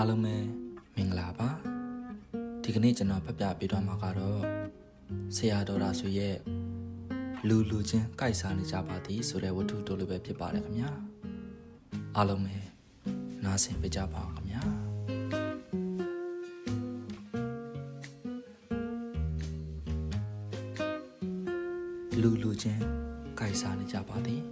အားလုံးပဲမင်္ဂလာပါဒီကနေ့ကျွန်တော်ဖတ်ပြပေးသွားမှာကတော့ဆရာတော်ရာဆိုရဲ့လူလူချင်းကြိုက်စားနေကြပါသည်ဆိုတဲ့ဝတ္ထုတို့လိုပဲဖြစ်ပါတယ်ခင်ဗျာအားလုံးပဲနားဆင်ပေးကြပါအောင်ခင်ဗျာလူလူချင်းကြိုက်စားနေကြပါသည်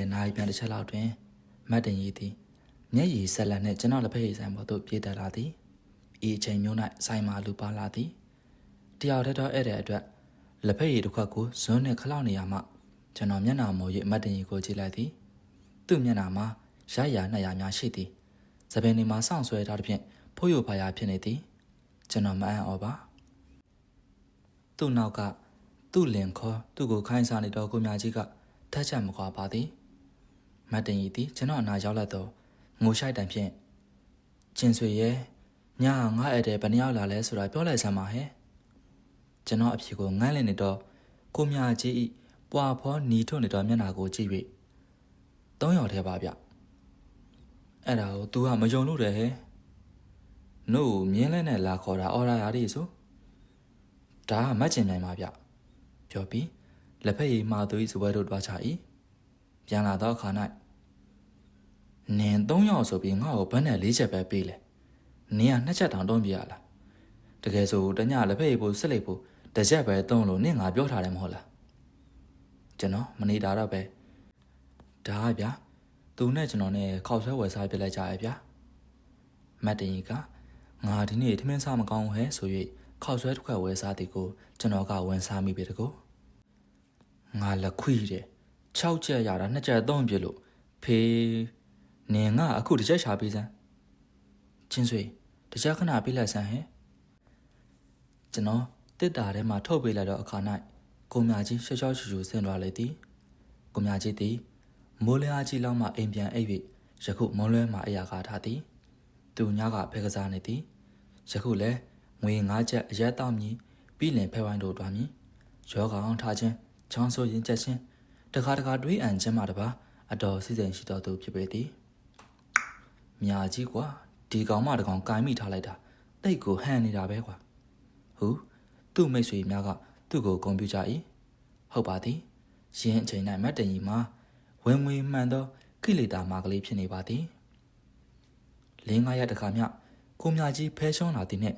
နေ့လယ်နာရီပြန်တစ်ချက်လောက်တွင်မတ်တင်ရီသည်မျက်ရည်ဆက်လက်နှင့်ကျွန်တော်လက်ဖက်ရည်ဆိုင်ပေါ်သို့ပြေးတက်လာသည်ဤအချိန်မျိုး၌ဆိုင်မှာလူပါလာသည်တယောက်တည်းတော့ဧည့်တဲ့အတွက်လက်ဖက်ရည်တစ်ခွက်ကိုဇွန်းနှင့်ခလောက်နေရမှကျွန်တော်မျက်နှာမော်၍မတ်တင်ရီကိုကြည့်လိုက်သည်သူ့မျက်နှာမှာရရနှစ်ရများရှိသည်သပင်ဒီမှာစောင့်ဆွဲထားသဖြင့်ဖိုးရဖာယာဖြစ်နေသည်ကျွန်တော်မအံ့ဩပါသူ့နောက်ကသူ့လင်ခေါ်သူ့ကိုခိုင်းစားနေတော့ကိုမြကြီးကထက်ချက်မကွာပါသည် မတ်တင်ရီသည်ကျွန်တော်အနာရောက်လာတော့ငိုရှိုက်တန်ဖြင့်ကျင်ဆွေရဲ့ညာငါအဲ့တဲ့ဘယ်နှယောက်လာလဲဆိုတာပြောလိုက်စမ်းပါဟဲ့ကျွန်တော်အဖြေကိုငန်းလည်နေတော့ကိုမြကြီးဤပွာဖောနီထွတ်နေတော့မျက်နာကိုကြည့်၍သုံးယောက်ထဲပါဗျအဲ့ဒါကို तू ကမယုံလို့တယ်ဟဲ့နို့မြင်းလဲနဲ့လာခေါ်တာအော်ရာရာလေးဆိုဒါကမတ်ကျင်နိုင်ပါဗျပြောပြီးလက်ဖက်ရည်မှာသူ၏စပွဲတို့တွားချ၏ပြန်လာတော့ခါ၌ နင်၃ယောက်ဆိုပြီးငါ့ကိုဘန်းနဲ့၄ချက်ပဲပေးလေနင်ကနှစ်ချက်တောင်တုံးပြရလားတကယ်ဆိုတညလက်ဖက်ရည်ဖို့စစ်လိုက်ဖို့တစ်ချက်ပဲတုံးလို့နင်ငါပြောထားတယ်မဟုတ်လားကျွန်တော်မနေတာတော့ပဲဒါကဗျာသူနဲ့ကျွန်တော်နဲ့ခောက်ဆွဲဝယ်စားပြလိုက်ကြရဲ့ဗျာမတ်တင်ကြီးကငါဒီနေ့ထမင်းစားမကောင်းဘူးဟဲ့ဆို၍ခောက်ဆွဲတစ်ခွက်ဝယ်စားသည်ကိုကျွန်တော်ကဝန်စားမိပြီတကူငါလက်ခွေးတယ်6ချက်ရတာ2ချက်3ပြလို့ဖေး နင်ငါအခုတစ်ချက်ရှာပေးစမ်းချင်းဆွေတစ်ချက်ခဏပေးလိုက်စမ်းဟဲ့ကျွန်တော်တစ်တာထဲမှာထုတ်ပေးလိုက်တော့အခါ၌ကိုမြကြီးရှော့ရှော့ရှူရှူဆင်းသွားလေသည်ကိုမြကြီးသည်မိုးလင်းအားကြီးလောက်မှအိမ်ပြန်အိပ်၍ယခုမွန်လွဲမှအရာကားထားသည်သူညကဖဲကစားနေသည်ယခုလည်းငွေ၅ချက်အရက်တောက်မည်ပြီးလင်ဖဲဝိုင်းတို့တွားမည်ရောဂါအောင်ထားခြင်းချောင်းဆိုရင်ချက်ချင်းတခါတခါတွေးအံခြင်းမှတပါအတော်စိစိမ်ရှိတော်သူဖြစ်ပေသည် မြာကြီးကွာဒီကောင်မတကောင်ကိုင်းမိထားလိုက်တာတိတ်ကိုဟန်နေတာပဲကွာဟူသူ့မိတ်ဆွေများကသူ့ကိုဂုဏ်ပြုကြ၏ဟုတ်ပါသည်ရင်းအချိန်၌မတ်တန်ကြီးမှာဝင်ဝင်မှန်သောကိလေသာမာကလေးဖြစ်နေပါသည်လင်းငါရတခါမြကိုမြကြီးဖဲရှုံးလာသည်နှင့်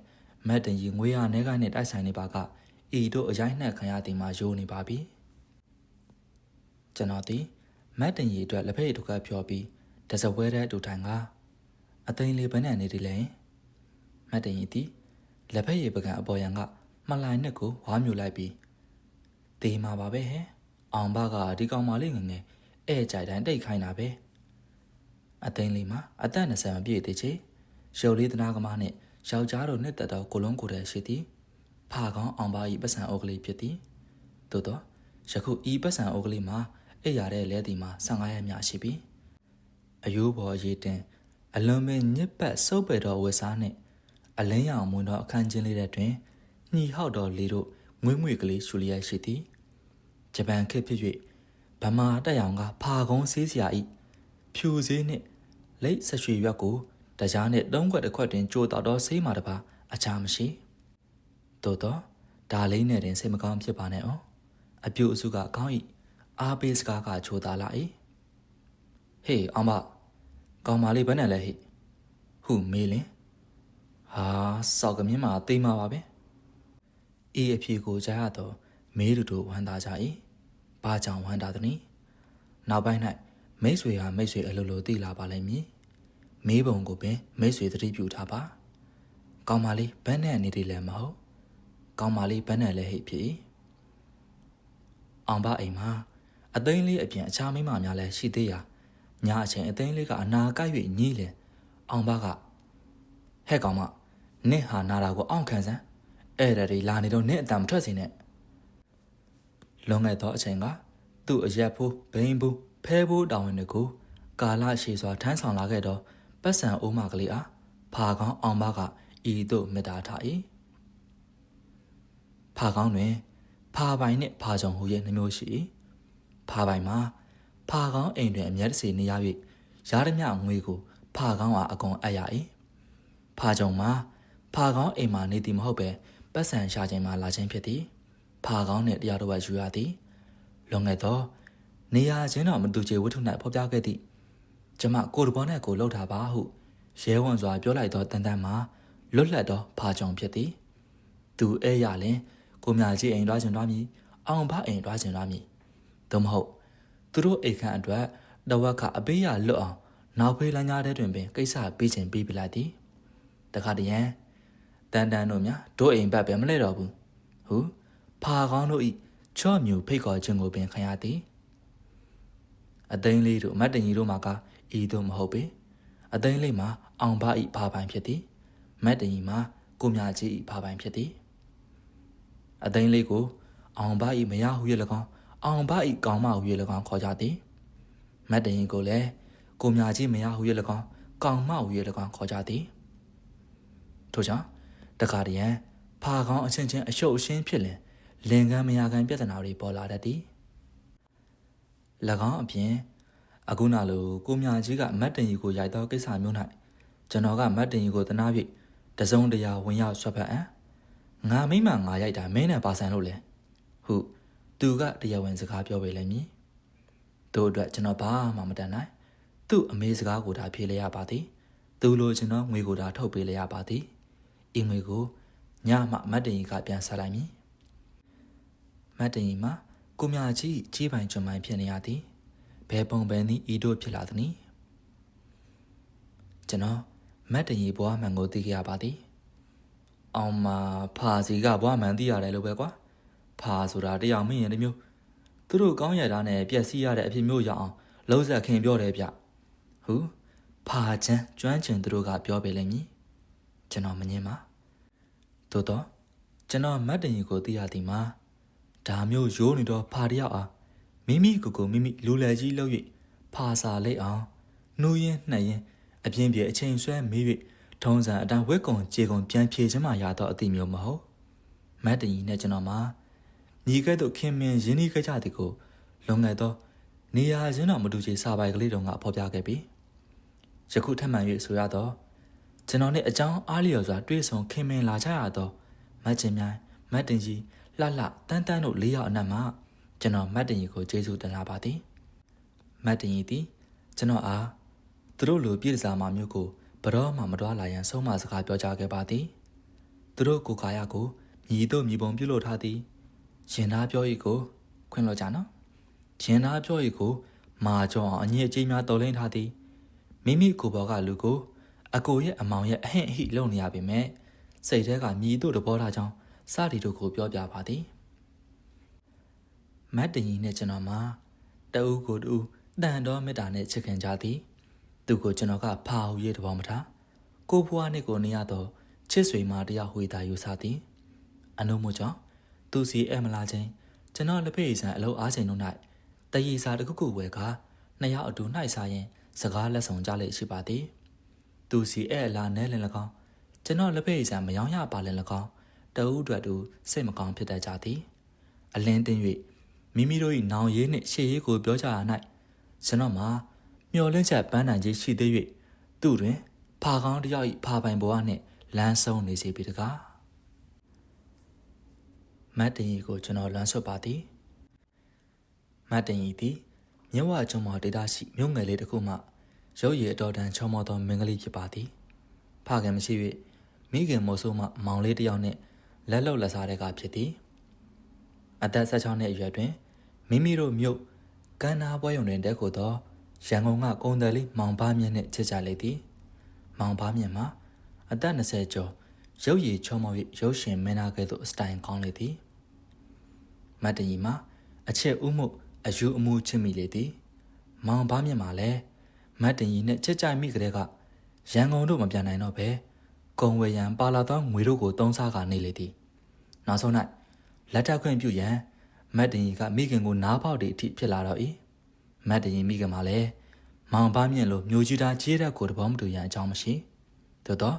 မတ်တန်ကြီးငွေရနဲကိုင်းနှင့်တိုက်ဆိုင်နေပါကဤတို့အရိုင်းနှက်ခံရသည်မှာယိုးနေပါပြီကျွန်တော်သည်မတ်တင်ရီအတွက်လက်ဖက်ရည်တစ်ခွက်ဖြောပြီးတစပွဲတဲ့အတူထိုင်က အသိန်းလေးဘယ်နဲ့နေတယ်လဲမတ်တင်ရီသည်လက်ဖက်ရည်ပကံအပေါ်ရန်ကမှလိုင်နှစ်ကိုဝါမြူလိုက်ပြီးတေးမှာပါပဲဟဲ့အောင်ဘကဒီကောင်မလေးငငယ်အဲကြိုက်တိုင်းတိတ်ခိုင်းတာပဲအသိန်းလေးမှာအသက်20မပြည့်သေးချေရုပ်လေးသနာကမားနဲ့ယောက်ျားတို့နှစ်သက်သောကိုလုံးကိုယ်တည်းရှိသည်ဖာကောင်းအောင်ပါဤပတ်စံအုပ်ကလေးဖြစ်သည်သို့တော့ယခုဤပတ်စံအုပ်ကလေးမှာအိပ်ရတဲ့လဲတီမှာ15ရက်မြရှိပြီအယိုးပေါ်ရေတင် အလွန်ပင်ညစ်ပတ်စုပ်ပေတော်ဝတ်စားနှင့်အလင်းရောင်မွန်းသောအခန်းချင်းလေးတဲ့တွင်ညီဟောက်တော်လေးတို့ငွေ့ငွေ့ကလေးရှူလျက်ရှိသည်ဂျပန်ခေတ်ဖြစ်၍ဗမာတက်ရောင်ကဖာကုန်းဆေးစရာဤဖြူစည်းနှင့်လိတ်ဆက်ရွှေရွက်ကိုတရားနှင့်သုံးခွက်တစ်ခွက်တွင်ကြိုတော်သောဆေးမာတစ်ပါးအခြားမရှိသို့တော့ဒါလေးနဲ့တင်စိတ်မကောင်းဖြစ်ပါနဲ့အောင်အပြူအစုကကောင်း၏အားပေးစကားကချိုးသားလာ၏ဟေးအောင်မ ကောင်မလေးဘယ်နဲ့လဲဟိဟုမေးလင်ဟာစောက်ကမြင်းမှာတိမ်မှာပါပဲအေးအဖြေကိုကြားရတော့မေးတူတို့ဝမ်းသာကြ၏ဘာကြောင့်ဝမ်းသာသနည်းနောက်ပိုင်း၌မိတ်ဆွေဟာမိတ်ဆွေအလိုလိုသိလာပါလိမ့်မည်မေးပုံကိုပင်မိတ်ဆွေသတိပြုထားပါကောင်မလေးဘယ်နဲ့နေတယ်လဲမဟုတ်ကောင်းပါလေးဘန်းနဲ့လဲဟိတ်ဖြစ်အောင်ပါအိမ်မှာအသိန်းလေးအပြင်အခြားမိန်းမများလည်းရှိသေးရာ ညအချိန်အသိန်းလေးကအနာကိုက်၍ညှိလင်အောင်ပါကဟဲ့ကောင်မနင့်ဟာနာတာကိုအောင့်ခံစမ်းအဲ့ဒါတွေလာနေတော့နင့်အတံမထွက်စေနဲ့လွန်ခဲ့သောအချိန်ကသူ့အရက်ဖိုးဘိန်းဘူးဖဲဘူးတောင်းဝင်တွေကိုကာလရှည်စွာထမ်းဆောင်လာခဲ့သောပတ်စံအိုးမကလေးအားဖာကောင်းအောင်ပါကဤသို့မေတ္တာထား၏ဖဖာကောင်းတွင် ဖာပိုင်နှင့်ဖာကြုံဟူ၍နှမျိုးရှိ၏ဖာပိုင်မှာ ဖာကောင်းအိမ်တွင်အမျက်တစေနေရ၍ရာဓမြငွေကို ဖာကောင်းအားအကုန်အပ်ရ၏ဖာကြုံမှာဖာကောင်းအိမ်မှာနေသည်မဟုတ်ပဲပတ်စံရှာခြင်းမှာလာခြင်းဖြစ်သည်ဖာကောင်းနှင့်တရားတော်ဝယူရသည်လွန်ခဲ့သော နေရာချင်းတော်မတူချေဝတ္ထု၌ဖော်ပြခဲ့သည့်ကျမကိုယ်တော်နဲ့ကိုလှုပ်တာပါဟုရဲဝန်စွာပြောလိုက်သောတန်တန်မှာလွတ်လပ်သောဖာကြုံဖြစ်သည်သူအဲရလင်ကိုမြကြီးအိမ်တွားခြင်းတွားမည်အောင်ဖအိမ်တွားခြင်းတွားမည်သို့မဟုတ် သူတို့အိမ်ခန့်အတွက်တဝက်ကအပေးရလွတ်အောင်နောက်ဖေးလမ်းကြားထဲတွင်ပင်ကိစ္စပေးခြင်းပေးပြလိုက်သည်တခါတည်းရန်တန်တန်တို့များတို့အိမ်ဘက်ပဲမလဲတော့ဘူးဟုဖာကောင်းတို့ဤချော့မြူဖိတ်ခေါ်ခြင်းကိုပင်ခံရသည်အသိန်းလေးတို့အမတ်တန်ကြီးတို့မှာကဤတို့မဟုတ်ပေအသိန်းလေးမှာအောင်ဘဤဖာပိုင်ဖြစ်သည်မတ်တန်ကြီးမှာကိုမြကြီးဤဖာပိုင်ဖြစ်သည်အသိန်းလေးကိုအောင်ဘဤမရဟု၍၎င်း အောင်ဘဤကောင်းမဟု၍၎င်းခေါ်ကြသည်မတ်တန်ကြီးကိုလည်းကိုမြကြီးမရဟု၍၎င်းကောင်းမဟု၍၎င်းခေါ်ကြသည်ထို့ကြောင့်တခါတည်းရန်ဖာကောင်းအချင်းချင်းအရှုပ်အရှင်းဖြစ်လင်လင်ကန်းမယာကန်းပြဿနာတွေပေါ်လာတတ်သည်၎င်းအပြင်အခုနလိုကိုမြကြီးကမတ်တင်ကြီးကိုရိုက်သောကိစ္စမျိုး၌ကျွန်တော်ကမတ်တင်ကြီးကိုတနာ၍တစုံတရာဝင်ရောက်ဆွတ်ဖက်အံငါမိမငါရိုက်တာမင်းနဲ့ပါဆန်လို့လေဟု သူကတရားဝင်စကားပြောပေလိမ့်မည်တို့အတွက်ကျွန်တော်ဘာမှမတန်နိုင်သူ့အမေစကားကိုဒါဖြေလိုက်ရပါသည်သူလိုကျွန်တော်ငွေကိုဒါထုတ်ပေးလိုက်ရပါသည်အင်ငွေကိုညမှမတ်တင်ကြီးကပြန်ဆက်လိုက်မည်မတ်တင်ကြီးမှာကိုမြကြီးကြီးပိုင်ကျွန်ပိုင်ဖြစ်နေရသည်ဘယ်ပုံပဲနည်းဤတို့ဖြစ်လာသနည်းကျွန်တော်မတ်တင်ကြီးဘွားမှန်ကိုသိကြရပါသည်အောင်မဖာစီကဘွားမှန်သိရတယ်လို့ပဲကွာ ဖာဆိုတာတရားမင်းရင်တမျိုးသူတို့ကောင်းရတာနဲ့ပြက်စီးရတဲ့အဖြစ်မျိုးရအောင်လုံးဆက်ခင်ပြောတယ်ဗျဟုဖာချမ်းကျွမ်းကျင်သူတို့ကပြောပေလိမ့်မည်ကျွန်တော်မငင်းပါသို့တော့ကျွန်တော်မတ်တင်ကြီးကိုသိရသည်မှာဒါမျိုးရိုးနေတော့ဖာတယောက်အားမိမိကိုယ်ကိုမိမိလူလယ်ကြီးလုပ်၍ဖာစာလိုက်အောင်နှိုးရင်နှက်ရင်အပြင်းပြေအချိန်ဆွဲမေး၍ထုံးစံအတိုင်းဝက်ကုံကြေကုံပြန်ဖြေခြင်းမှရတော့အတိမျိုးမဟုတ်မတ်တင်ကြီးနဲ့ကျွန်တော်မှာ ညီကဲ့သို့ခင်မင်ရင်းနှီးခဲ့ကြသည်ကိုလွန်ခဲ့သောနေရာချင်းတော်မတူချေစာပိုက်ကလေးတုန်းကဖော်ပြခဲ့ပြီးယခုထပ်မံ၍ဆိုရတော့ကျွန်တော်နဲ့အကြောင်းအားလျော်စွာတွေ့ဆုံခင်မင်လာကြရတော့မတ်ချင်းမြိုင်မတ်တင်ကြီးလှလှတန်းတန်းတို့လေးယောက်အနက်မှာကျွန်တော်မတ်တင်ကြီးကိုကျေးဇူးတင်လာပါသည်မတ်တင်ကြီးသည်ကျွန်တော်အားသူတို့လိုပြည်စားမမျိုးကိုဘရောမှမတော်လာရန်ဆုံးမစကားပြောကြားခဲ့ပါသည်သူတို့ကိုခါရကိုမြည်တို့မြည်ပုံပြုလုပ်ထားသည် ရင်သားပြောဤကိုခွင့်လို့ကြနော်ရင်သားပြောဤကိုမာကြောအောင်အငြိအကျေးများတော်လင်းထားသည်မိမိကိုယ်ပေါ်ကလူကိုအကိုရဲ့အမောင်ရဲ့အဟင့်အဟိလုံနေရပေမဲ့စိတ်ထဲကမြည်တို့တဘောထားကြောင်းစသည်တို့ကိုပြောပြပါသည်မတ်တရင်နဲ့ကျွန်တော်မှာတအူးကိုတူတန်တော်မေတ္တာနဲ့ချစ်ခင်ကြသည် သူကိုကျွန်တော်ကဖာဟူရဲ့တဘောမထားကိုဖွားနဲ့ကိုနေရတော့ချစ်ဆွေမတရားဟွေတာယူစားသည်အနုမို့ကြောင့် သူစီအဲမလာချင်းကျွန်တော်လက်ဖက်ရည်ဆန်အလုံးအားချိန်တို့၌တရီစာတစ်ခုခုဝယ်ကနှစ်ယောက်အတူနှိုက်စားရင်စကားလက်ဆောင်ကြလေရှိပါသည်သူစီအဲအလာနဲလင်၎င်းကျွန်တော်လက်ဖက်ရည်ဆန်မယောင်းရပါလင်၎င်းတအုပ်အတွက်တူစိတ်မကောင်းဖြစ်တတ်ကြသည်အလင်းတင်း၍မိမိတို့၏နောင်ရေးနှင့်ရှေ့ရေးကိုပြောကြရ၌ကျွန်တော်မှာမျော်လင့်ချက်ပန်းနိုင်ခြင်းရှိသေး၍သူ့တွင်ဖာကောင်းတယောက်၏ဖာပိုင်ဘဝနှင့်လမ်းဆုံးနေစေပြီတကား မတ်တင်ကြီးကိုကျွန်တော်လမ်းဆွတ်ပါသည်မတ်တင်ကြီးသည်မြဝကျုံမော်ဒေတာရှိမြို့ငယ်လေးတစ်ခုမှရုပ်ရည်အတော်တန်ချောမောသောမင်းကလေးဖြစ်ပါသည်ဖခင်မရှိ၍မိခင်မို့ဆိုမှမောင်လေးတစ်ယောက်နှင့်လက်လုံလက်စားတဲ့ကဖြစ်သည်အသက်16နှစ်အရွယ်တွင်မိမိတို့မြို့ကန္နာပွဲရုံတွင်တက်ခိုသောရန်ကုန်ကကုံတယ်လေးမောင်ပါမြင့်နှင့်ချစ်ကြလေသည်မောင်ပါမြင့်မှာအသက်20ကျော်ရုပ်ရည်ချုံမော၍ရုပ်ရှင်မင်းသားကဲ့သို့စတိုင်ကောင်းလေသည် မတ်တကြီးမှာအချက်ဥမှုအယူအမှုချစ်မိလေသည်မောင်ပါမြင့်မှာလည်းမတ်တကြီးနဲ့ချစ်ကြိုက်မိကြတဲ့ကရန်ကုန်တို့မပြန်နိုင်တော့ပဲကုံဝေရန်ပါလာသောငွေတို့ကိုတုံးစားကနေလေသည်နောက်ဆုံး၌လက်ထပ်ခွင့်ပြုရန်မတ်တင်ကြီးကမိခင်ကိုနားပေါက်တဲ့အထိဖြစ်လာတော့၏မတ်တင်ကြီးမိခင်မှာလည်းမောင်ပါမြင့်လိုမျိုးကြီးသားကြီးတဲ့ကိုတဘောမတူရန်အကြောင်းမရှိသို့တော့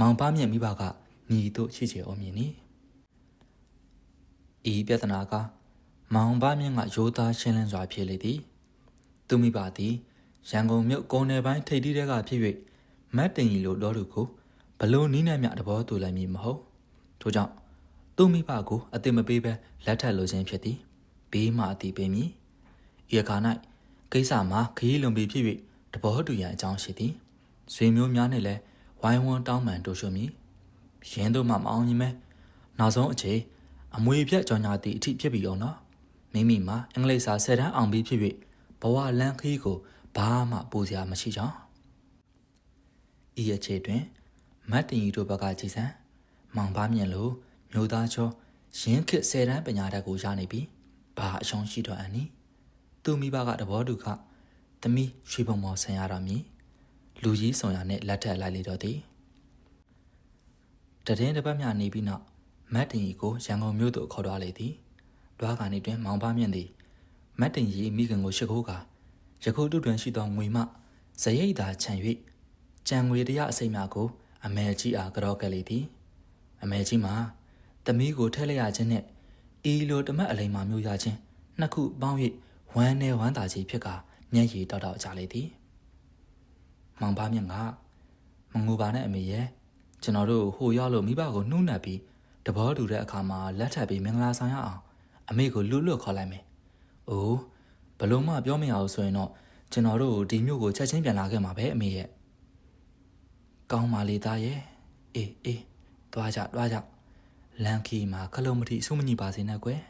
မောင်ပါမြင့်မိဘကညီတို့ရှိချေအောင်မြင်နီ ဤပြဿနာကမောင်ပါမြင့်ကရိုးသားရှင်းလင်းစွာဖြစ်လေသည် သူမိပါသည်ရန်ကုန်မြို့ကုန်နယ်ပိုင်းထိပ်တီးတဲကဖြစ်၍မတ်တင်ကြီးလိုတော်သူကိုဘလို့နီးနဲ့မြတဘောတူလိုက်မည်မဟုတ်ထို့ကြောင့်သူမိဘကိုအတိမပေးပဲလက်ထပ်လိုခြင်းဖြစ်သည်ဘေးမှအတိပေးမည်ဤအခါ၌ကိစ္စမှာခရီးလွန်ပြီးဖြစ်၍တဘောတူရန်အကြောင်းရှိသည်ဆွေမျိုးများနှင့်လည်းဝိုင်းဝန်းတောင်းပန်တို့ရှုမည်ရင်းတို့မှမအောင်ရင်မဲနောက်ဆုံးအချိန် အမွေပြတ်ကြော်ညာသည့်အထိဖြစ်ပြီးအောင်နော်မိမိမှာအင်္ဂလိပ်စာဆယ်တန်းအောင်ပြီးဖြစ်၍ဘဝလန်းခရီးကိုဘာမှပူစရာမရှိကြောင်းဤအခြေတွင်မတ်တင်ရီတို့ဘက်ကကြည်စံမောင်ပါမြင့်လိုမျိုးသားချောရင်းခစ်ဆယ်တန်းပညာတတ်ကိုရနေပြီးဘာအရှုံးရှိတော့အန်နီသူမိဘကတဘောတူခသမီးရွှေပုံမော်ဆန်ရတော်မည်လူကြီးဆောင်ရနဲ့လက်ထက်လိုက်လေတော့သည်တတဲ့တစ်ပတ်မြနေပြီးနောက် မတ်တင်ရီကိုရန်ကုန်မြို့သို့ခေါ်သွားလေသည်တွားကနေတွင်မောင်ပါမြင့်သည်မတ်တင်ရီမိခင်ကိုရှိခိုးကာယခုတုတွင်ရှိသောငွေမှဇရိတ်သာခြံ၍ကြံငွေတရအစိမ့်များကို အမေကြီးအားကြောက်ကလေးသည်အမေကြီးမှာသမီးကိုထည့်လိုက်ရခြင်းနဲ့ဤလိုတမတ်အလိမ်မာမျိုးရခြင်းနှစ်ခုပေါင်း၍ဝမ်းနဲ့ဝမ်းသာကြီးဖြစ်ကာမျက်ရည်တောက်တောက်ကြလေသည်မောင်ပါမြင့်ကမငူပါနဲ့အမေရဲ့ကျွန်တော်တို့ဟိုရောက်လို့မိဘကိုနှုတ်နှက်ပြီး တဘောတူတဲ့အခါမှာလက်ထပ်ပြီးမင်္ဂလာဆောင်ရအောင်အမေကိုလွတ်လွတ်ခေါ်လိုက်မယ်။အိုးဘလို့မှပြောမရအောင်ဆိုရင်တော့ကျွန်တော်တို့ဒီမြို့ကိုချက်ချင်းပြန်လာခဲ့မှာပဲအမေရဲ့။ကောင်းပါလေသားရဲ့။အေးအေးသွားကြသွားကြ။လန်ခီမှာခလုံးမထီစုမညီပါစေနဲ့ကွယ်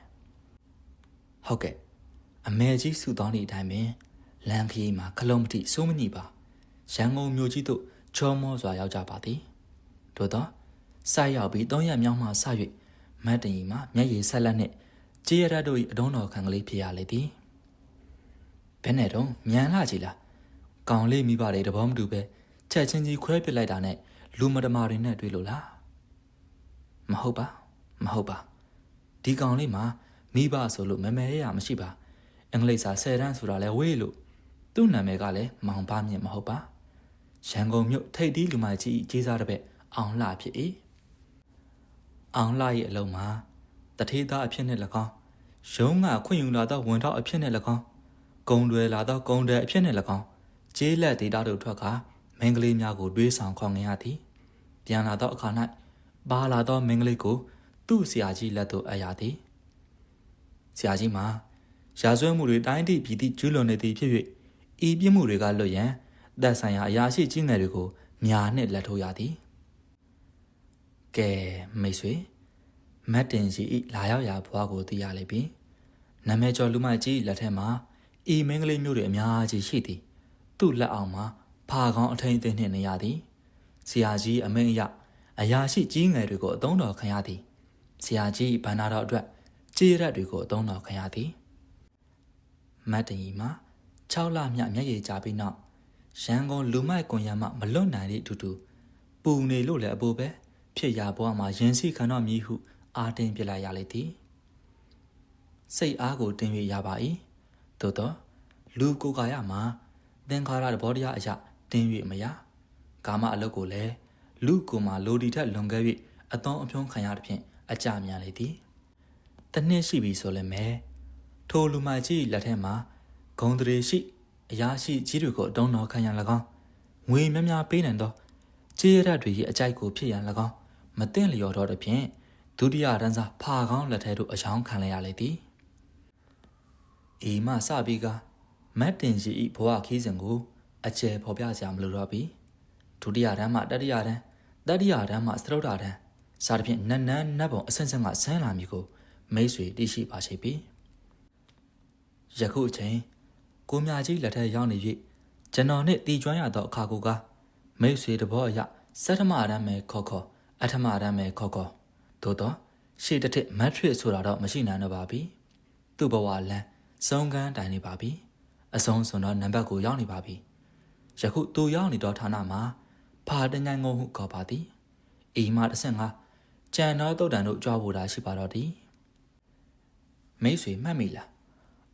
။ဟုတ်ကဲ့အမေကြီးစုတောင်းနေတဲ့အတိုင်းပင်လန်ခီမှာခလုံးမထီစုမညီပါ။ရန်ကုန်မြို့ကြီးသို့ချောမောစွာရောက်ကြပါသည်။သို့သော စိုက်ရောက်ပြီး၃ရက်မြောက်မှဆ၍မတ်တရင်မှာမျက်ရည်ဆက်လက်နှင့်ကြေးရတ်တို့၏အတုံးတော်ခံကလေးဖြစ်ရလေသည်ဘယ်နဲ့တော့မြန်လာကြည်လားကောင်လေးမိပါတယ်တဘောမတူပဲချက်ချင်းကြီးခွဲပစ်လိုက်တာနဲ့လူမတမာတွေနဲ့တွေ့လို့လားမဟုတ်ပါမဟုတ်ပါဒီကောင်လေးမှာမိဘဆိုလို့မမဲရမရှိပါအင်္ဂလိပ်စာ၁၀တန်းဆိုတာလဲဝေးလို့သူ့နာမည်ကလည်းမောင်ပါမြင့်မဟုတ်ပါရန်ကုန်မြို့ထိပ်တီးလူမကြီးကြီးစားတဲ့ဘက်အောင်လှဖြစ်၏ အောင်လှရဲ့အလုံးမှာတထေးသားအဖြစ်နဲ့၎င်းရုံးကခွင့်ယူလာသောဝန်ထောက်အဖြစ်နဲ့၎င်းဂုံတွေလာသောဂုံတွေအဖြစ်နဲ့၎င်းကျေးလက်ဒေတာတို့ထွက်ကမင်္ဂလေးများကိုတွေးဆောင်ခေါ်ငင်ရသည်ပြန်လာသောအခါ၌ပါလာသောမင်္ဂလေးကို သူ့ဆရာကြီးလက်သို့အပ်ရသည်ဆရာကြီးမှာရာဇဝဲမှုတွေတိုင်းတိပြည်တိကျူးလွန်နေသည်ဖြစ်၍ဤပြစ်မှုတွေကလွတ်ရန်သက်ဆိုင်ရာအရာရှိကြီးငယ်တွေကိုညာနှင့်လက်ထိုးရသည် ကဲမိတ်ဆွေမတ်တင်စီဤလာရောက်ရာဘွားကိုသိရလိမ့်ပြီနာမည်ကျော်လူမကြီးလက်ထက်မှာဤမင်းကလေးမျိုးတွေအများကြီးရှိသည်သူ့လက်အောက်မှာဖာကောင်းအထိန်အသိနှင့်နေရသည်ဆရာကြီးအမိန်အရအရာရှိကြီးငယ်တွေကိုအသုံးတော်ခံရသည်ဆရာကြီးဗန္နာတော်အတွက်ကြေးရက်တွေကိုအသုံးတော်ခံရသည်မတ်တင်ကြီးမှာ6လမြမျက်ရည်ကျပြီးနောက်ရန်ကုန်လူမိုက်ကွန်ရမမလွတ်နိုင်သည့်အတူတူပူနေလို့လည်းအပိုးပဲ ဖြစ်ရာဘဝမှာရင်စီခံတော်မည်ဟု အာတင်ပြလိုက်ရလေသည်စိတ်အားကိုတင်၍ရပါ၏သို့တော့လူကိုယ်ကာယမှာသင်္ခါရသဘောတရားအရာတင်၍မရကာမအလုတ်ကိုလည်းလူကိုယ်မှာလိုဒီထက်လွန်ခဲ့၍အသွုံအဖြုံးခံရသဖြင့်အကြများလေသည်တနှစ်ရှိပြီဆိုလည်းမဲထိုလူမကြီးလက်ထက်မှာဂုံတရေရှိအရာရှိကြီးတွေကိုအတုံးတော်ခံရ၎င်းငွေများများပေးနိုင်သောကြေးရတွေရဲ့အကြိုက်ကိုဖြစ်ရန်၎င်း မသိလျော်တော့တဲ့ဖြင့်ဒုတိယရန်စာဖာကောင်းလက်ထဲသို့အယောင်းခံလိုက်ရလေသည်အေမစပြီးကမတ်တင်ရှိဤဘဝခီးစဉ်ကိုအကျယ်ဖော်ပြစရာမလိုတော့ပြီဒုတိယရန်မှတတိယရန်တတိယရန်မှသရုတ်တာရန်စသဖြင့်နန်းနန်းနတ်ပုံအဆင့်ဆင့်ကဆန်းလာမည်ကိုမိတ်ဆွေသိရှိပါရှိပြီယခုအချိန်ကိုမြကြီးလက်ထက်ရောက်နေ၍ကျွန်တော်နှင့်တီကျွမ်းရသောအခါကိုကမိတ်ဆွေတဘောအရစတ္ထမရမ်းမယ်ခေါ်ခေါ် အထမရမ်းမယ်ခေါ်ခေါ်သို့တော့ရှေ့တစ်ထစ်မတ်ထရစ်ဆိုတာတော့မရှိနိုင်တော့ပါပြီသူ့ဘဝလမ်းဆုံးကန်းတိုင်နေပါပြီအဆုံးစွန်တော့နံပါတ်ကိုရောက်နေပါပြီယခုသူရောက်နေတော့ဌာနမှာဖာတញ្ញိုင်ငုံဟုခေါ်ပါသည်အိမ်မ35ကြံတော်တုတ်တန်တို့ကြွားဖို့တာရှိပါတော့သည်မိတ်ဆွေမှတ်မိလား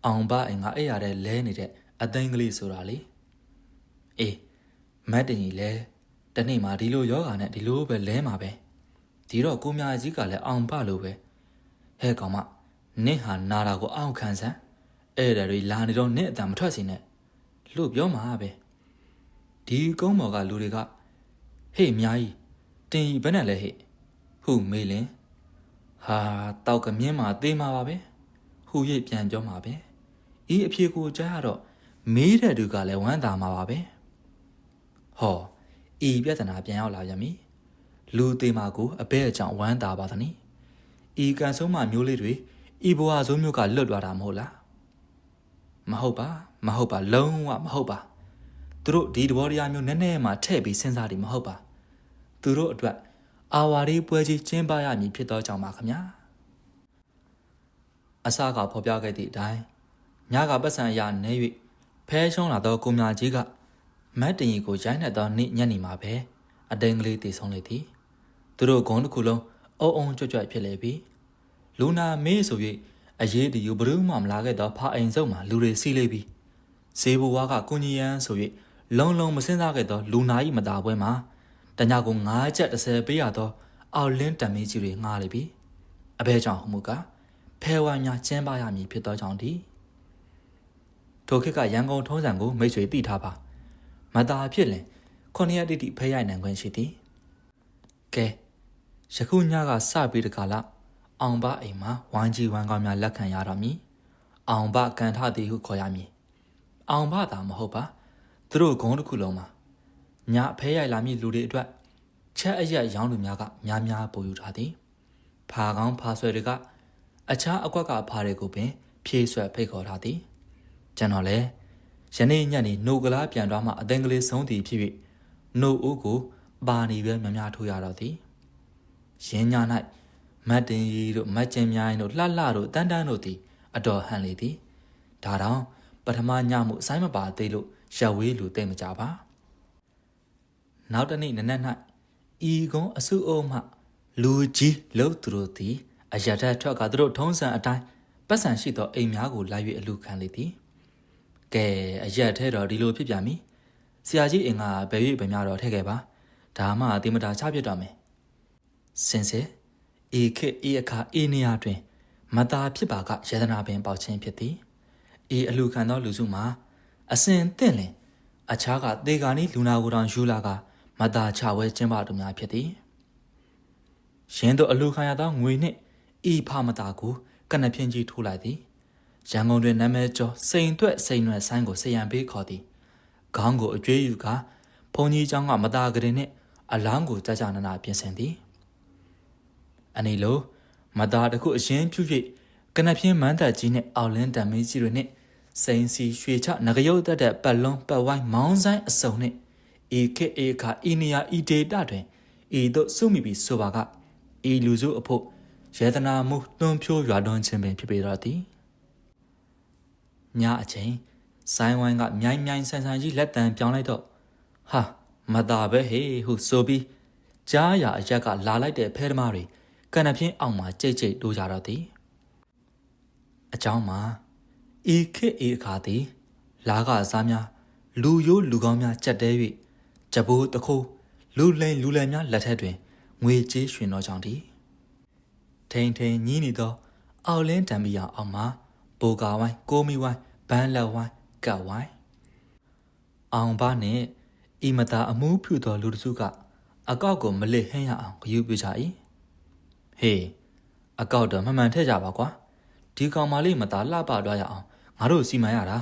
အောင်ပအိမ်ကအဲ့ရတဲ့လဲနေတဲ့အသိန်းကလေးဆိုတာလေအေးမတ်တင်ကြီးလဲ တနေ့မှဒီလိုယောဂါနဲ့ဒီလိုပဲလဲမှာပဲဒီတော့ကိုမြကြီးကလည်းအောင်ပလို့ပဲဟဲ့ကောင်မနင့်ဟာနာတာကိုအောင့်ခံစမ်းအဲ့ဒါတွေလာနေတော့နင့်အတန်မထွက်စီနဲ့လို့ပြောမှာပဲဒီကုန်းမော်ကလူတွေကဟေ့အများကြီးတင်ကြီးဘယ်နဲ့လဲဟေ့ဟုမေးလင်ဟာတောက်ကမြင်းမှာသေးမှာပါပဲဟူ၍ပြန်ပြောမှာပဲဤအဖြေကိုကြားရတော့မေးတဲ့သူကလည်းဝမ်းသာမှာပါပဲဟော ဤပြဿနာပြန်ရောက်လာပြန်ပြီလူသေးမှာကိုအဘဲအကြောင်းဝမ်းသာပါသနည်းဤကန်ဆုံးမမျိုးလေးတွေဤဘဝဆိုးမျိုးကလွတ်သွားတာမဟုတ်လားမဟုတ်ပါမဟုတ်ပါလုံးဝမဟုတ်ပါသူတို့ဒီတဘောတရားမျိုးနည်းနည်းမှထည့်ပြီးစဉ်းစားတယ်မဟုတ်ပါသူတို့အတွက်အာဝါရီပွဲကြီးကျင်းပရမည်ဖြစ်သောကြောင့်ပါခင်ဗျာအစကဖော်ပြခဲ့သည့်အတိုင်းညကပတ်စံအရာနေ၍ဖဲရှုံးလာသောကိုမြကြီးက မတ်တင်ရီကိုရိုင်းနှက်သောနေ့ညနေမှာပဲအတိန်ကလေးတည်ဆုံးလေသည်သူတို့ဂုံတစ်ခုလုံးအုံအုံကြွကြွဖြစ်လေပြီလူနာမေးဆို၍အရေးတယူဘယ်သူမှမလာခဲ့သောဖာအိမ်စုံမှာလူတွေစီးလေပြီဇေဘဝါကကုညီယန်ဆို၍လုံလုံမစင်းစားခဲ့သောလူနာ၏မတာပွဲမှာတညကို9ချက်30ပေးရသောအောက်လင်းတံမင်းကြီးတွေငှားလေပြီအဘဲကြောင့်ဟုမူကားဖဲဝိုင်းများကျင်းပရမည်ဖြစ်သောကြောင့်ဒီထိုခေတ်ကရန်ကုန်ထုံးစံကိုမိတ်ဆွေသိထားပါ မတာဖြစ်လင်ခုနှစ်ရက်တိတိဖဲရိုက်နိုင်ခွင့်ရှိသည်ကဲယခုညကစပြီးတကလာအောင်ဘအိမ်မှာဝိုင်းကြီးဝမ်းကောင်းများလက်ခံရတော်မူအောင်ဘကန်ထသည်ဟုခေါ်ရမည်အောင်ဘသာမဟုတ်ပါသူတို့ဂုံးတစ်ခုလုံးမှာညဖဲရိုက်လာမည့်လူတွေအတွက်ချက်အရက်ရောင်းလူများကများများပို့ယူထားသည်ဖာကောင်းဖာဆွဲတွေကအခြားအကွက်ကဖားတွေကိုပင် ဖြည့်ဆွဲဖိတ်ခေါ်ထားသည်ကျွန်တော်လည်း ယနေ့ညနေနှုတ်ကလားပြန်သွားမှအသင်ကလေးဆုံးသည်ဖြစ်၍နှုတ်ဦးကိုပါနေပဲများများထိုးရတော့သည်ရင်းညာ၌မတ်တင်ရီတို့မတ်ကျင်မြိုင်းတို့လှလှတို့တန်းတန်းတို့သည်အတော်ဟန်လေသည်ဒါတောင်ပထမညမှုအဆိုင်မပါသေးလို့ရက်ဝေးလူသိမ့်မကြပါနောက်တနေ့နနက်၌ဤကုန်းအစုအုံမှလူကြီးလှုပ်သူတို့သည်အရထက်ထွက်ကသူတို့ထုံးစံအတိုင်းပတ်စံရှိသောအိမ်များကိုလာ၍အလူခံလေသည် ကဲအရက်ထဲတော့ဒီလိုဖြစ်ပြန်ပြီဆရာကြီးအင်ကဘယ်၍ဗများတော့ထည့်ခဲ့ပါဒါမှအတိမတာချပြတော့မယ်စင်စေဧခေဧအခါဧနေရာတွင် မတာဖြစ်ပါကယတနာပင်ပေါက်ခြင်းဖြစ်သည်ဤအလူခံသောလူစုမှာအစဉ်တင့်လင်အခြားကသေကာနီလူနာကိုတောင်ယူလာကမတာချဝဲကျင်းပသူများဖြစ်သည်ရင်းတို့အလူခံရသောငွေနှင့်ဤဖမတာကိုကနဖြင်းကြီးထိုးလိုက်သည် ရန်ကုန်တွင်နာမည်ကျော်စိန်သွက်စိန်ရွယ်ဆိုင်းကိုဆရံပေးခေါ်သည်ခေါင်းကိုအကျွေးယူကဘုံကြီးเจ้าကမတာကလေးနှင့်အလောင်းကိုကြကြနနာပြင်ဆင်သည်အနေလိုမတာတခုအရင်ပြု၍ကနဖြင်းမန်းသက်ကြီးနှင့်အောက်လင်းတံမင်းကြီးတွေနှင့်စိန်စီရွှေချငကရုတ်တက်တဲ့ပတ်လုံးပတ်ဝိုင်းမောင်းဆိုင်အစုံနှင့်ဧခေဧခာဤနေယာဤဒေတာတွင်ဤသို့စုမိပြီးဆိုပါကဤလူစုအဖို့ယေဒနာမှုတွန်းဖြိုးရွာတွန်းခြင်းပင်ဖြစ်ပေတော်သည် ညအချိန်ဆိုင်းဝိုင်းကမြိုင်မြိုင်ဆန်ဆန်ကြီးလက်တံပြောင်းလိုက်တော့ဟာမတာပဲဟေးဟုဆိုပြီးကြားရအရက်ကလာလိုက်တဲ့ဖဲသမားတွေကနဖြင်းအောင်မှာကြိတ်ကြိတ်တိုးကြတော့သည်အเจ้าမှာဤခေတ်ဤအခါသည်လာကစားများလူရိုးလူကောင်းများကြက်တဲ၍ကြပိုးတခိုးလူလိန်လူလန်များလက်ထက်တွင်ငွေကြေးရွှင်သောကြောင့်သည်ထိန်ထိန်ညီးနေသော အောက်လင်းတံမီယာအောင်မှာ ပိုကာဝိုင်းကိုမီဝိုင်းဘန်းလက်ဝိုင်းကတ်ဝိုင်းအောင်ပါနှင့်ဤမသာအမှုဖြူသောလူတစုကအကောက်ကိုမလစ်ဟင်းရအောင်ဂယူပြကြ၏ဟေးအကောက်တော့မှန်မှန်ထည့်ကြပါကွာဒီကောင်မလေးမသာလှပတော့ရအောင်ငါတို့စီမံရတာ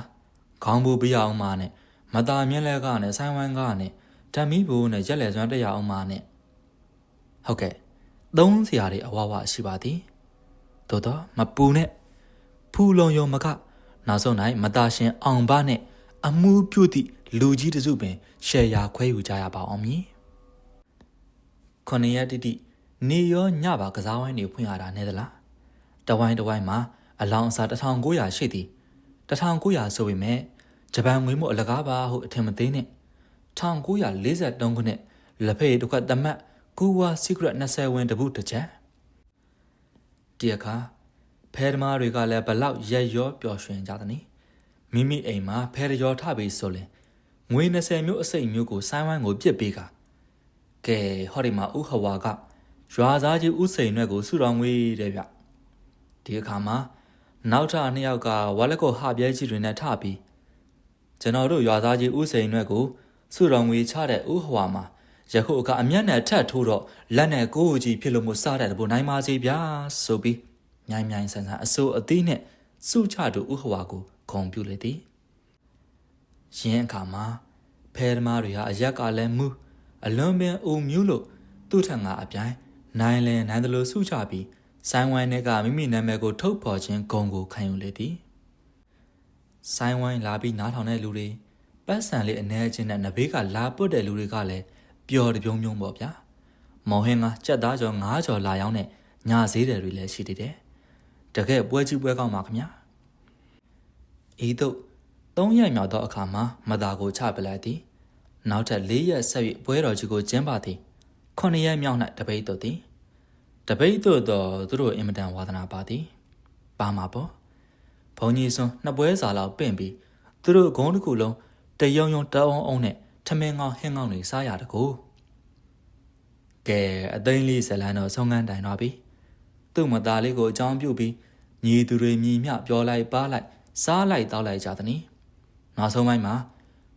ခေါင်းဘူးပြရအောင်မနဲ့မသာမြင်းလဲကနဲ့ဆိုင်းဝမ်းကနဲ့ဓမီဘူနဲ့ရက်လက်စွမ်းတက်ရအောင်မနဲ့ဟုတ်ကဲ့သုံးစရာတွေအဝဝရှိပါသည်သို့တော့မပူနဲ့ ဖူလုံယုံမကနောက်ဆုံး၌မတာရှင်အောင်ပါနဲ့အမှုပြုသည့်လူကြီးတစုပင်ရှယ်ယာခွဲယူကြရပါအောင်မည်ခொနရက်တိတိနေရောညပါကစားဝိုင်းနေဖွင့်ရတာနဲ့သလားတဝိုင်းတဝိုင်းမှာအလောင်းအစား1900ရှိသည်1900ဆိုပေမဲ့ဂျပန်ငွေမို့အလကားပါဟုအထင်မသေးနဲ့1943ခုနှစ်လက်ဖေးတစ်ခွက်တမတ်ကူဝါ secret 20ဝင်းတပုတစ်ချက်ဒီအခါ ဖဲသမားတွေကလည်းဘလောက်ရက်ရောပျော်ရွှင်ကြသနည်းမိမိအိမ်မှာဖဲရရောထပြီးဆိုရင်ငွေ20မျိုးအစိတ်မျိုးကိုဆိုင်းဝိုင်းကိုပြစ်ပေးကကဲဟောဒီမှာဥဟဝါကရွာသားကြီးဥစိန်ရွက်ကိုစုတော်ငွေတဲ့ဗျဒီအခါမှာနောက်ထပ်နှစ်ယောက်ကဝါလက်ကိုဟာပြဲကြီးတွေနဲ့ထပြီးကျွန်တော်တို့ရွာသားကြီးဥစိန်ရွက်ကိုစုတော်ငွေချတဲ့ဥဟွာမှာယခုအခါအမျက်နဲ့ထပ်ထိုးတော့လက်နဲ့ကိုယ်ကြီးဖြစ်လို့မစားတဲ့ဘုံနိုင်ပါစေဗျာဆိုပြီး မြိုင်မြိုင်ဆန်ဆန်အစိုးအသီးနဲ့စုချသူဥဟွာကိုဂုံပြုလေသည်ရင်းအခါမှာဖဲသမားတွေဟာအရက်ကလည်းမူးအလွန်ပင်အုံမျိုးလို့သူ့ထံကအပြိုင်နိုင်လန်နိုင်တယ်လို့စုချပြီးဆိုင်ဝိုင်းတွေကမိမိနာမည်ကိုထုတ်ဖော်ခြင်းဂုံကိုခံယူလေသည်ဆိုင်ဝိုင်းလာပြီးနားထောင်တဲ့လူတွေပတ်စံလေးအ ਨੇ ချင်းနဲ့နဘေးကလာပုတ်တဲ့လူတွေကလည်းပျော်တပြုံးပြုံးပေါ့ဗျာမော်ဟင်းကကြက်သားကျော်ငါးကျော်လာရောက်နဲ့ညာဈေးတယ်တွေလည်းရှိသေးတယ် တကယ်ပွဲကြီးပွဲကောင်းပါခင်ဗျာဤသို့၃ရက်မြောက်သောအခါမှာမသားကိုချပလိုက်သည်နောက်ထပ်၄ရက်ဆက်၍ပွဲတော်ကြီးကိုကျင်းပသည်ခုနှစ်ရက်မြောက်၌တပိတ်တို့သည်တပိတ်တို့တော့သူတို့အင်မတန်ဝါသနာပါသည်ပါမှာပေါ့ဘုံကြီးစွန်းနှစ်ပွဲစာလောက်ပင့်ပြီးသူတို့ဂုံးတစ်ခုလုံးတယုံယုံတအောင်အောင်နဲ့ထမင်းကောင်းဟင်းကောင်းတွေစားရတကူကဲအသိန်းလေးဇလန်တော်ဆုံးကန်းတိုင်တော့ပြီသူ့မသားလေးကိုအကြောင်းပြုပြီး ညီသူတွေမြည်မြပြောလိုက်ပါလိုက်စားလိုက်တောက်လိုက်ကြသည်။နောက်ဆုံးပိုင်းမှာ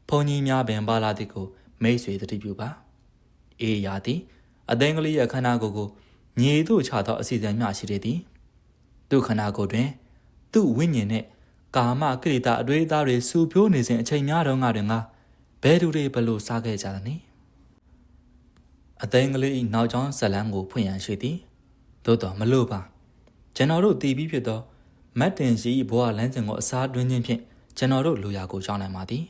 ဘုံကြီးများပင်ပါလာသည်ကိုမိတ်ဆွေတတိပြုပါ။အေးရသည်အသိန်းကလေးရဲ့ခန္ဓာကိုယ်ကိုညီတို့ချသောအစီအစဉ်မျှရှိသေးသည်။သူ့ခန္ဓာကိုယ်တွင် သူ့ဝိညာဉ်နှင့်ကာမကိရိတာအတွေ့အသားတွေစူဖြိုးနေစဉ်အချိန်များတော့ငါတွင်ကဘဲသူတွေဘလို့စားခဲ့ကြသနည်းအသိန်းကလေး၏နောက်ကျောင်းဇလန်းကိုဖွင့်ရန်ရှိသည်သို့တော်မလို့ပါ ကျွန်တော်တို့တည်ပြီးဖြစ်သောမတ်တင်စီဘဝလမ်းစဉ်ကိုအစားတွင်းခြင်းဖြင့်ကျွန်တော်တို့လူရာကိုကြောင်းနိုင်ပါသည်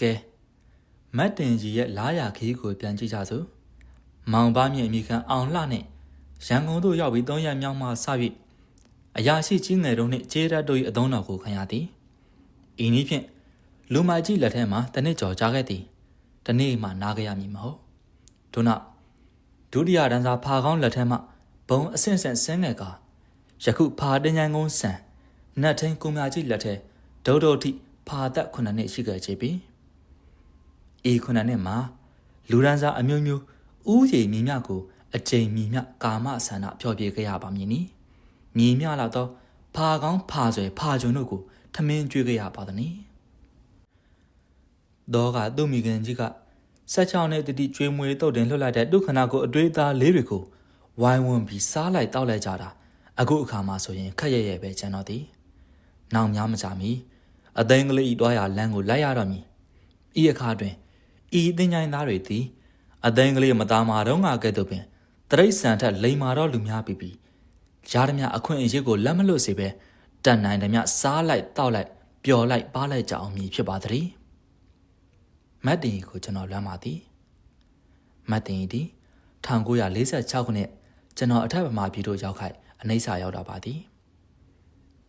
ကဲမတ်တင်ကြီးရဲ့လားရာခီးကိုပြန်ကြည့်ကြစို့မောင်ပါမြင့်အမိခံအောင်လှနဲ့ရန်ကုန်သို့ရောက်ပြီး၃ရက်မြောက်မှစ၍အရာရှိကြီးငယ်တို့နှင့်ခြေရတ်တို့၏အသုံးတော်ကိုခံရသည်ဤနည်းဖြင့်လူမိုက်ကြီးလက်ထဲမှာတနစ်ကျော်ကြားခဲ့သည်တနေ့မှနားခဲ့ရမည်မဟုတ်ထို့နောက်ဒုတိယတန်းစာဖာကောင်းလက်ထက်မှ ဘုံအဆင့်ဆင့်ဆင်းငယ်ကယခုဖာတင်ញိုင်ကုန်းဆန်နတ်ထင်းကုမာကြီးလက်ထဲဒုဒုတိဖာသက်ခုနှစ်နှစ်ရှိခဲ့ချေပြီဤခုနှစ်နှစ်မှာလူရန်စာအမျိုးမျိုးဥယျာဉ်မြမြကိုအကျိန်မြမြကာမဆန္ဒဖျော်ပြခဲ့ရပါမည်နီမြမြလာတော့ဖာကောင်းဖာဆွဲဖာကျွန်တို့ကိုထမင်းကျွေးခဲ့ရပါသည်နီတော့ကသူ့မိခင်ကြီးကဆက်ချောင်းနဲ့တတိကျွေးမွေတုတ်တင်လွတ်လိုက်တဲ့ဒုက္ခနာကိုအတွေးသားလေးတွေကို ဝိုင်းဝန်းပြီးစားလိုက်တောက်လိုက်ကြတာအခုအခါမှဆိုရင်ခက်ရရဲ့ပဲကျန်တော့သည်။နောင်များမကြမီအသိန်းကလေးဤတွားရလမ်းကိုလိုက်ရတော့မည်။ဤအခါတွင်ဤအသိဉာဏ်သားတွေသည်အသိန်းကလေးမသားမာတော့ငါကဲ့သို့ပင်တရိတ်ဆန်ထက်လိန်မာတော့လူများပြီပြီ။ရားသမျှအခွင့်အရေးကိုလက်မလွတ်စေပဲတန်နိုင်သမျှစားလိုက်တောက်လိုက်ပျော်လိုက်ပါလိုက်ကြအောင်မည်ဖြစ်ပါသည်။မတ်တင်ကိုကျွန်တော်လွမ်းပါသည်။မတ်တင်သည်1946ခုနှစ် ကျွန်တော်အထက်ဗမာပြည်တို့ရောက်ခိုက်အနှိမ့်စာရောက်တာပါသည်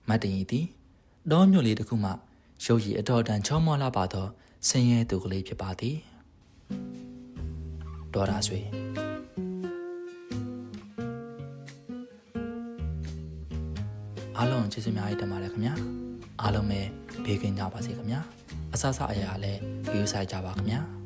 မတ်တင်ရီသည်တောမြို့လေးတစ်ခုမှရုပ်ရည်အတော်တန်ချောမောလာပါသောဆင်းရဲသူကလေးဖြစ်ပါသည်ဒေါ်ရာဆွေအားလုံးကျေးဇူးများကြီးတင်ပါတယ်ခင်ဗျာအားလုံးပဲဘေးကင်းကြပါစေခင်ဗျာအဆအဆအရာလည်း view ဆိုင်ကြပါခင်ဗျာ